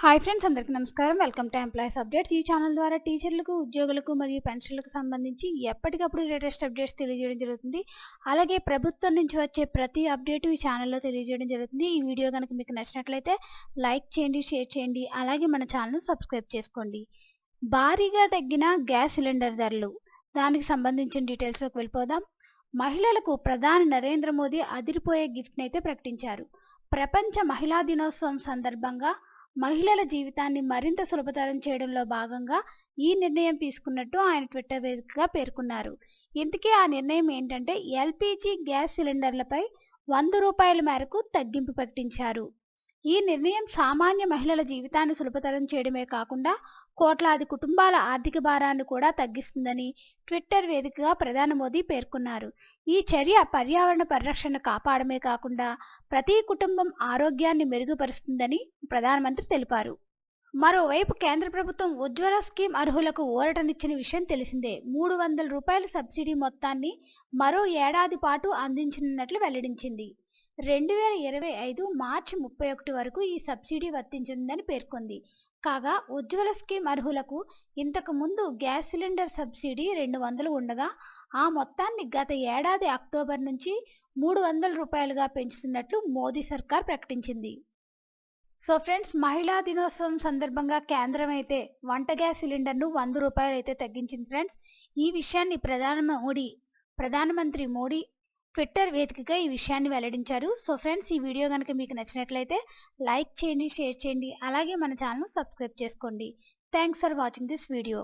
Hi friends అందరికీ నమస్కారం. Welcome to employees updates ఈ ఛానల్ ద్వారా టీచర్లకు ఉద్యోగులకు మరియు పెన్షన్లకు సంబంధించి ఎప్పటికప్పుడు లేటెస్ట్ అప్డేట్స్ తెలియజేయడం జరుగుతుంది. అలాగే ప్రభుత్వం నుంచి వచ్చే ప్రతి అప్డేట్ ఈ ఛానల్లో తెలియజేయడం జరుగుతుంది. ఈ వీడియో కనుక మీకు నచ్చినట్లయితే లైక్ చేయండి షేర్ చేయండి అలాగే మన ఛానల్ సబ్స్క్రైబ్ చేసుకోండి. భారీగా తగ్గిన గ్యాస్ సిలిండర్ ధరలు. దానికి సంబంధించిన డీటెయిల్స్లోకి వెళ్ళిపోదాం. మహిళలకు ప్రధాని నరేంద్ర మోదీ అదిరిపోయే గిఫ్ట్ని అయితే ప్రకటించారు. ప్రపంచ మహిళా దినోత్సవం సందర్భంగా మహిళల జీవితాన్ని మరింత సులభతరం చేయడంలో భాగంగా ఈ నిర్ణయం తీసుకున్నట్టు ఆయన ట్విట్టర్ వేదికగా పేర్కొన్నారు. ఇంతకీ ఆ నిర్ణయం ఏంటంటే ఎల్పిజి గ్యాస్ సిలిండర్లపై వంద రూపాయల మేరకు తగ్గింపు ప్రకటించారు. ఈ నిర్ణయం సామాన్య మహిళల జీవితాన్ని సులభతరం చేయడమే కాకుండా కోట్లాది కుటుంబాల ఆర్థిక భారాన్ని కూడా తగ్గిస్తుందని ట్విట్టర్ వేదికగా ప్రధాని మోదీ పేర్కొన్నారు. ఈ చర్య పర్యావరణ పరిరక్షణ కాపాడమే కాకుండా ప్రతి కుటుంబం ఆరోగ్యాన్ని మెరుగుపరుస్తుందని ప్రధానమంత్రి తెలిపారు. మరోవైపు కేంద్ర ప్రభుత్వం ఉజ్వల స్కీమ్ అర్హులకు ఊరటనిచ్చిన విషయం తెలిసిందే. మూడు వందల రూపాయల సబ్సిడీ మొత్తాన్ని మరో ఏడాది పాటు అందించనున్నట్లు వెల్లడించింది. రెండు వేల ఇరవై ఐదు మార్చి ముప్పై ఒకటి వరకు ఈ సబ్సిడీ వర్తించిందని పేర్కొంది. కాగా ఉజ్వల స్కీమ్ అర్హులకు ఇంతకు ముందు గ్యాస్ సిలిండర్ సబ్సిడీ రెండు వందలు ఉండగా ఆ మొత్తాన్ని గత ఏడాది అక్టోబర్ నుంచి మూడు వందల రూపాయలుగా పెంచుతున్నట్లు మోదీ సర్కార్ ప్రకటించింది. సో ఫ్రెండ్స్ మహిళా దినోత్సవం సందర్భంగా కేంద్రం అయితే వంట గ్యాస్ సిలిండర్ను వంద రూపాయలు అయితే తగ్గించింది. ఫ్రెండ్స్ ఈ విషయాన్ని ప్రధాన మోడీ ప్రధానమంత్రి మోడీ ట్విట్టర్ వేదికగా ఈ విషయాన్ని వెల్లడించారు. సో ఫ్రెండ్స్ ఈ వీడియో కనుక మీకు నచ్చినట్లయితే లైక్ చేయండి షేర్ చేయండి అలాగే మన ఛానల్ సబ్స్క్రైబ్ చేసుకోండి. Thanks for watching this video.